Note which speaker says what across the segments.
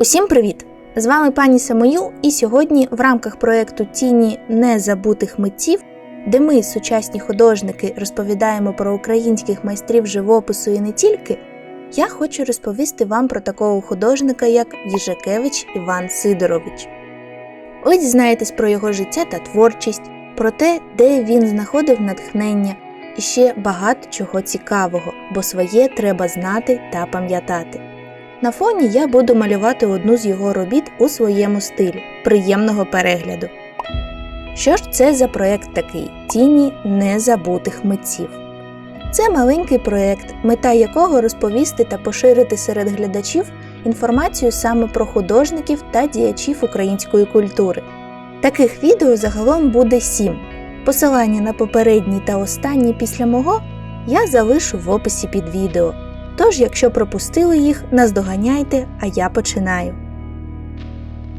Speaker 1: Усім привіт! З вами пані Самою, і сьогодні в рамках проєкту Тіні незабутих митців, де ми, сучасні художники, розповідаємо про українських майстрів живопису і не тільки, я хочу розповісти вам про такого художника, як Їжакевич Іван Сидорович. Ви дізнаєтесь про його життя та творчість, про те, де він знаходив натхнення, і ще багато чого цікавого, бо своє треба знати та пам'ятати. На фоні я буду малювати одну з його робіт у своєму стилі приємного перегляду. Що ж це за проєкт такий Тіні незабутих митців? Це маленький проєкт, мета якого розповісти та поширити серед глядачів інформацію саме про художників та діячів української культури. Таких відео загалом буде сім. Посилання на попередній та останні після мого я залишу в описі під відео. Тож, якщо пропустили їх, наздоганяйте, а я починаю.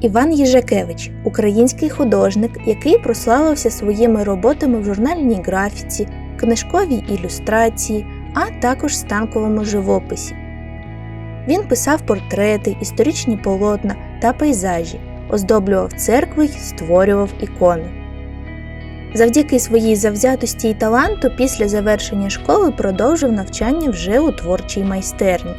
Speaker 1: Іван Їжакевич український художник, який прославився своїми роботами в журнальній графіці, книжковій ілюстрації, а також станковому живописі. Він писав портрети, історичні полотна та пейзажі, оздоблював церкви й створював ікони. Завдяки своїй завзятості і таланту після завершення школи продовжив навчання вже у творчій майстерні.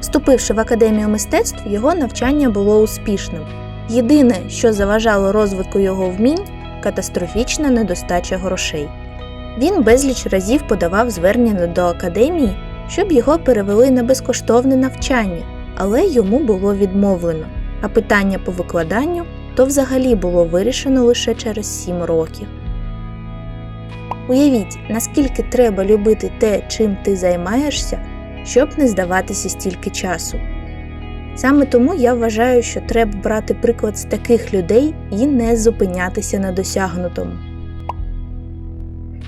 Speaker 1: Вступивши в академію мистецтв, його навчання було успішним. Єдине, що заважало розвитку його вмінь катастрофічна недостача грошей. Він безліч разів подавав звернення до академії, щоб його перевели на безкоштовне навчання, але йому було відмовлено, а питання по викладанню то взагалі було вирішено лише через 7 років. Уявіть, наскільки треба любити те, чим ти займаєшся, щоб не здаватися стільки часу. Саме тому я вважаю, що треба брати приклад з таких людей і не зупинятися на досягнутому.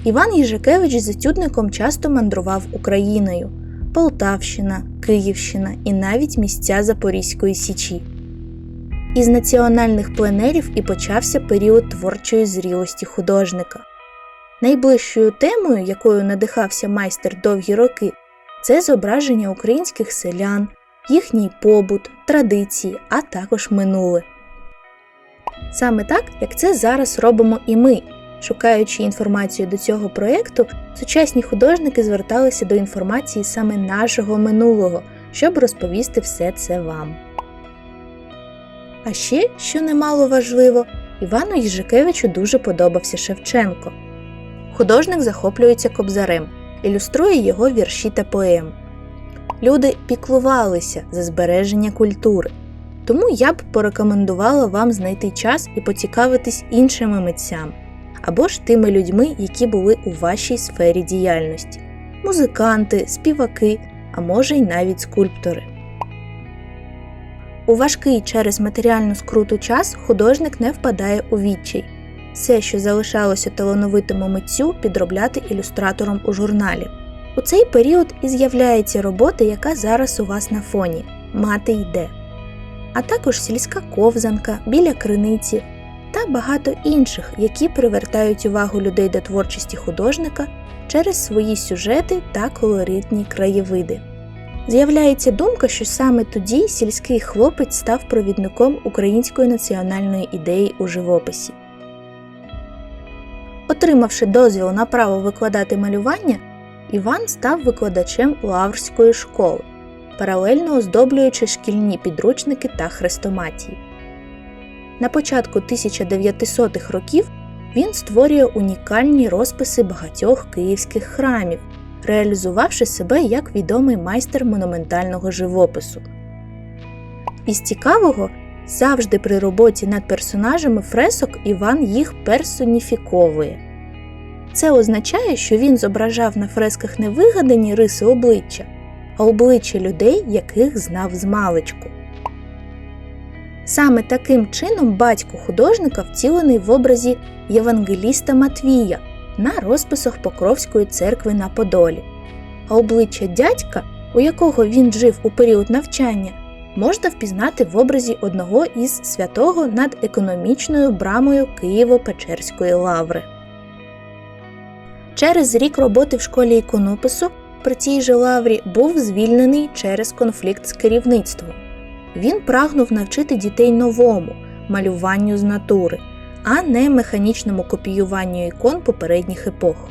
Speaker 1: Іван Їжакевич з етюдником часто мандрував Україною Полтавщина, Київщина і навіть місця Запорізької Січі. Із національних пленерів і почався період творчої зрілості художника. Найближчою темою, якою надихався майстер довгі роки, це зображення українських селян, їхній побут, традиції, а також минуле. Саме так, як це зараз робимо і ми. Шукаючи інформацію до цього проєкту, сучасні художники зверталися до інформації саме нашого минулого, щоб розповісти все це вам. А ще, що немало важливо, Івану Їжикевичу дуже подобався Шевченко. Художник захоплюється кобзарем, ілюструє його вірші та поеми. Люди піклувалися за збереження культури, тому я б порекомендувала вам знайти час і поцікавитись іншими митцями або ж тими людьми, які були у вашій сфері діяльності музиканти, співаки, а може й навіть скульптори. У важкий через матеріальну скруту час художник не впадає у відчай. Все, що залишалося талановитому митцю, підробляти ілюстратором у журналі. У цей період і з'являється робота, яка зараз у вас на фоні Мати йде, а також сільська ковзанка біля криниці та багато інших, які привертають увагу людей до творчості художника через свої сюжети та колоритні краєвиди. З'являється думка, що саме тоді сільський хлопець став провідником української національної ідеї у живописі. Отримавши дозвіл на право викладати малювання, Іван став викладачем Лаврської школи, паралельно оздоблюючи шкільні підручники та хрестоматії. На початку 1900-х років він створює унікальні розписи багатьох київських храмів, реалізувавши себе як відомий майстер монументального живопису. Із цікавого, завжди при роботі над персонажами фресок Іван їх персоніфіковує. Це означає, що він зображав на фресках не вигадані риси обличчя, а обличчя людей, яких знав змалечку. Саме таким чином батько художника втілений в образі Євангеліста Матвія на розписах Покровської церкви на Подолі, а обличчя дядька, у якого він жив у період навчання, можна впізнати в образі одного із святого над економічною брамою Києво-Печерської лаври. Через рік роботи в школі іконопису при цій же лаврі був звільнений через конфлікт з керівництвом. Він прагнув навчити дітей новому малюванню з натури, а не механічному копіюванню ікон попередніх епох.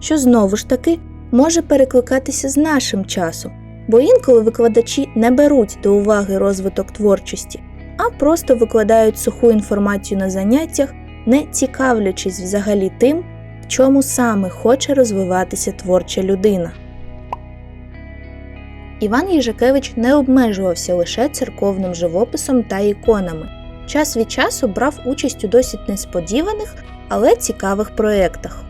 Speaker 1: Що знову ж таки може перекликатися з нашим часом, бо інколи викладачі не беруть до уваги розвиток творчості, а просто викладають суху інформацію на заняттях, не цікавлячись взагалі тим, в чому саме хоче розвиватися творча людина. Іван Їжакевич не обмежувався лише церковним живописом та іконами. Час від часу брав участь у досить несподіваних, але цікавих проєктах.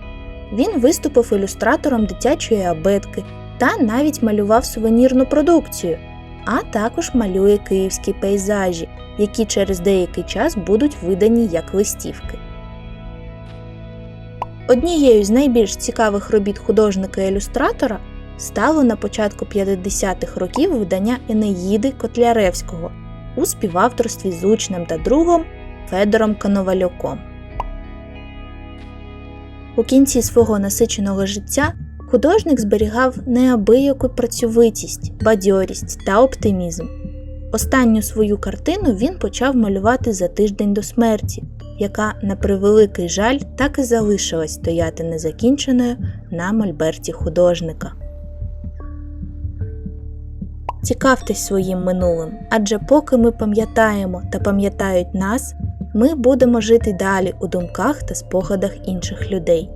Speaker 1: Він виступив ілюстратором дитячої абетки та навіть малював сувенірну продукцію, а також малює київські пейзажі, які через деякий час будуть видані як листівки. Однією з найбільш цікавих робіт художника-ілюстратора стало на початку 50-х років видання Енеїди Котляревського у співавторстві з учнем та другом Федором Коновальоком. У кінці свого насиченого життя художник зберігав неабияку працьовитість, бадьорість та оптимізм. Останню свою картину він почав малювати за тиждень до смерті, яка, на превеликий жаль, так і залишилась стояти незакінченою на мольберті художника. Цікавтесь своїм минулим, адже поки ми пам'ятаємо та пам'ятають нас, ми будемо жити далі у думках та спогадах інших людей.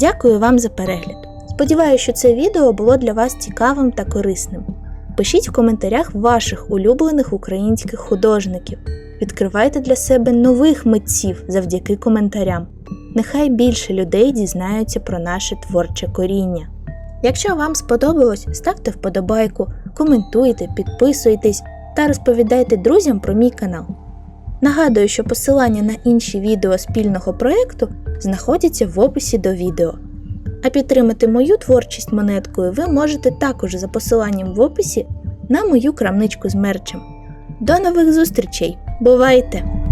Speaker 1: Дякую вам за перегляд. Сподіваюся, що це відео було для вас цікавим та корисним. Пишіть в коментарях ваших улюблених українських художників. Відкривайте для себе нових митців завдяки коментарям. Нехай більше людей дізнаються про наше творче коріння. Якщо вам сподобалось, ставте вподобайку, коментуйте, підписуйтесь та розповідайте друзям про мій канал. Нагадую, що посилання на інші відео спільного проєкту знаходяться в описі до відео. А підтримати мою творчість монеткою ви можете також за посиланням в описі на мою крамничку з мерчем. До нових зустрічей! Бувайте!